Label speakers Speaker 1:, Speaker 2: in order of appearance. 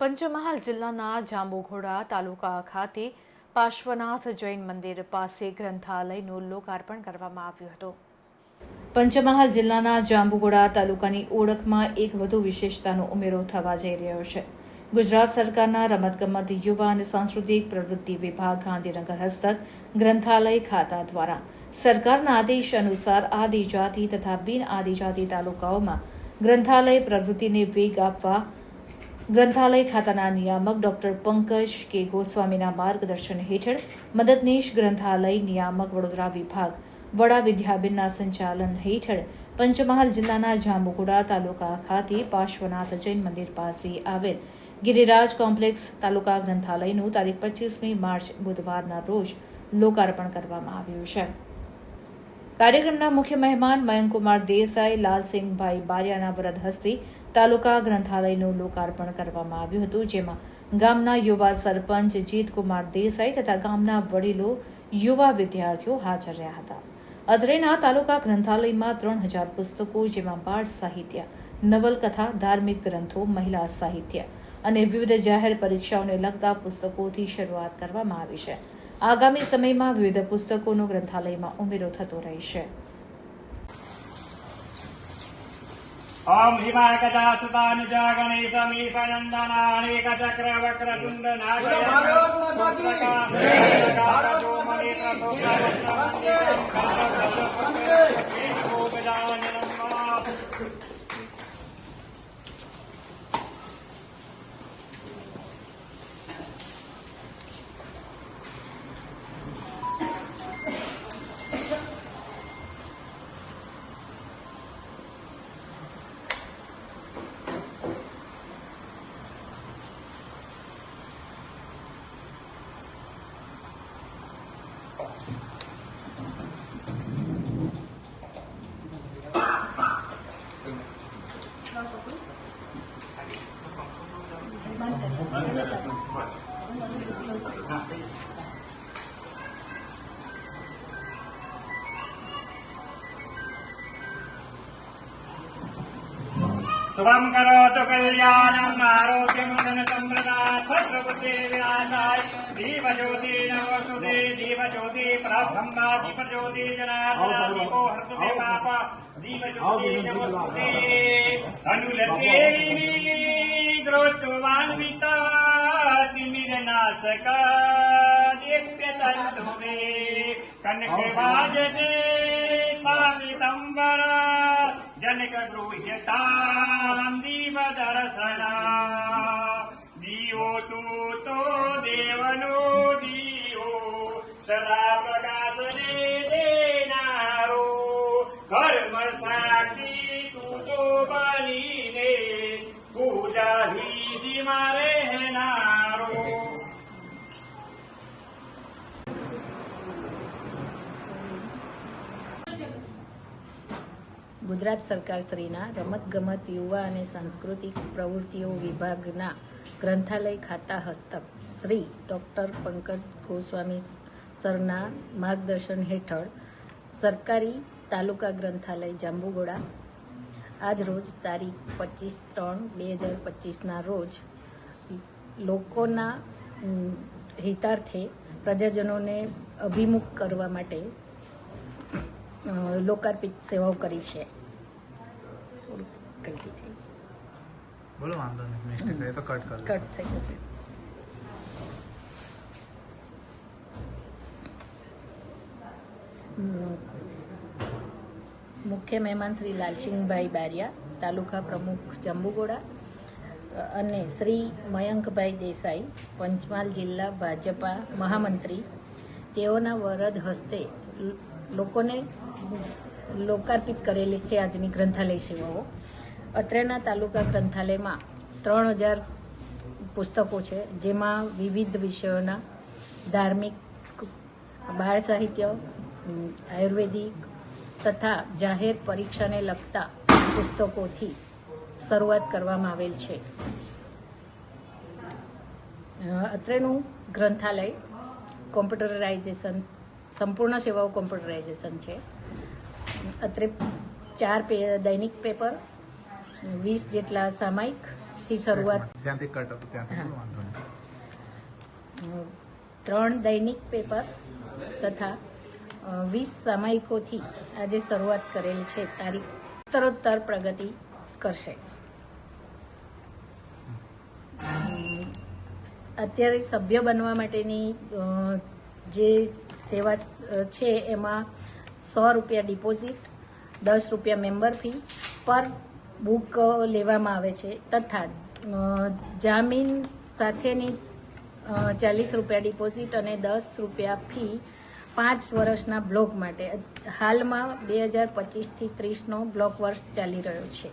Speaker 1: પંચમહાલ જિલ્લાના જાંબુઘોડા તાલુકા ખાતે પાર્શ્વનાથ જૈન મંદિર પાસે ગ્રંથાલયનું લોકાર્પણ કરવામાં આવ્યું હતું. પંચમહાલ જિલ્લાના જાંબુઘોડા તાલુકાની ઓળખમાં એક વધુ વિશેષતાનો ઉમેરો થવા જઈ રહ્યો છે. ગુજરાત સરકારના રમતગમત યુવા અને સાંસ્કૃતિક પ્રવૃત્તિ વિભાગ ગાંધીનગર હસ્તક ગ્રંથાલય ખાતા દ્વારા સરકારના આદેશ અનુસાર આદિજાતિ તથા બિન આદિજાતિ તાલુકાઓમાં ગ્રંથાલય પ્રવૃત્તિને વેગ આપવા ગ્રંથાલય ખાતાના નિયામક ડોક્ટર પંકજ કે ગોસ્વામીના માર્ગદર્શન હેઠળ મદદનીશ ગ્રંથાલય નિયામક વડોદરા વિભાગ, વડા વિદ્યાબેનના સંચાલન હેઠળ પંચમહાલ જિલ્લાના જાંબુગુડા તાલુકા ખાતે પાર્શ્વનાથ જૈન મંદિર પાસે આવેલ ગિરિરાજ કોમ્પ્લેક્સ તાલુકા ગ્રંથાલયનું તારીખ પચીસમી માર્ચ બુધવારના રોજ લોકાર્પણ કરવામાં આવ્યું છે. કાર્યક્રમના મુખ્ય મહેમાન મયંકુમાર દેસાઈ, લાલસિંહભાઈ બારિયાના વરદ હસ્તે તાલુકા ગ્રંથાલયનું લોકાર્પણ કરવામાં આવ્યું હતું, જેમાં ગામના યુવા સરપંચ જીતકુમાર દેસાઈ તથા ગામના વડીલો, યુવા વિદ્યાર્થીઓ હાજર રહ્યા હતા. અત્રેના તાલુકા ગ્રંથાલયમાં ત્રણ હજાર પુસ્તકો, જેમાં બાળ સાહિત્ય, નવલકથા, ધાર્મિક ગ્રંથો, મહિલા સાહિત્ય અને વિવિધ જાહેર પરીક્ષાઓને લગતા પુસ્તકોથી શરૂઆત કરવામાં આવી છે. આગામી સમયમાં વિવિધ પુસ્તકોનો ગ્રંથાલયમાં ઉમેરો થતો રહેશે.
Speaker 2: ઓમ હિમાકજા સુતાનુજા ગણેશમીશનંદનાનેક ચક્ર વક્ર તુંડ
Speaker 3: ભારત માતા કી! Bharat Thank you.
Speaker 2: શુભમ કરોતુ કલ્યાણમ આરોગ્યમ ધન સંપ્રદા સર્વબુદ્ધિ વિનાશાય દીપ જ્યોતિ નવસુદે દીપ જ્યોતિ પ્રબ્રહ્મા દીપ જ્યોતિ જનાર્દના દીપો હર્તુમે પાપ દીપ જ્યોતિ નવસુદે અનુલતેની દ્રોતુવાન્વિત તિમિર નાશક જનક ગૃહ્યતામ દીવ દર્શના દીવો તુ તો દેવનો
Speaker 4: ગુજરાત સરકાર શ્રીના રમતગમત યુવા અને સાંસ્કૃતિક પ્રવૃત્તિઓ વિભાગના ગ્રંથાલય ખાતા હસ્તક શ્રી ડૉક્ટર પંકજ ગોસ્વામી સરના માર્ગદર્શન હેઠળ સરકારી તાલુકા ગ્રંથાલય જાંબુગોડા. આજ રોજ તારીખ પચીસ ત્રણ બે હજાર પચીસના રોજ લોકોના હિતાર્થે પ્રજાજનોને અભિમુખ કરવા માટે લોકાર્પિત સેવાઓ કરી છે. થોડુંક ગલતી થઈ.
Speaker 5: બોલો વાંધો નહીં. મિસ્ટેક થાય તો કટ કરી
Speaker 4: કટ થઈ જશે. મુખ્ય મહેમાન શ્રી લાલસિંહભાઈ બારિયા તાલુકા પ્રમુખ જંબુગોડા અને શ્રી મયંકભાઈ દેસાઈ પંચમહાલ જિલ્લા ભાજપા મહામંત્રી. તેઓના વરદ હસ્તે લોકોને લોકાર્પિત કરેલી છે આજની ગ્રંથાલય સેવાઓ. અત્રેના તાલુકા ગ્રંથાલયમાં ત્રણ હજાર પુસ્તકો છે, જેમાં વિવિધ વિષયોના ધાર્મિક, બાળ સાહિત્ય આયુર્વેદિક તથા જાહેર પરીક્ષાને લગતા પુસ્તકોથી શરૂઆત કરવામાં આવેલ છે. અત્રેનું ગ્રંથાલય કોમ્પ્યુટરાઇઝેશન સંપૂર્ણ સેવાઓ કોમ્પ્યુટરાઇઝેશન છે. અત્રે ચાર દૈનિક પેપર વીસ જેટલા સામાયિકથી શરૂઆત. ત્રણ દૈનિક પેપર તથા વીસ સામાયિકોથી આજે શરૂઆત કરેલ છે. તારીખ ઉત્તરોત્તર પ્રગતિ કરશે. અત્યારે સભ્ય બનવા માટેની જે સેવા છે એમાં સો રૂપિયા ડિપોઝિટ, દસ રૂપિયા મેમ્બર ફી પર બુક લેવામાં આવે છે. તથા જામીન સાથેની ચાલીસ રૂપિયા ડિપોઝિટ અને દસ રૂપિયા ફી પાંચ વર્ષના બ્લોક માટે. હાલમાં બે હજાર પચીસથી ત્રીસનો બ્લોક વર્ષ ચાલી રહ્યો છે.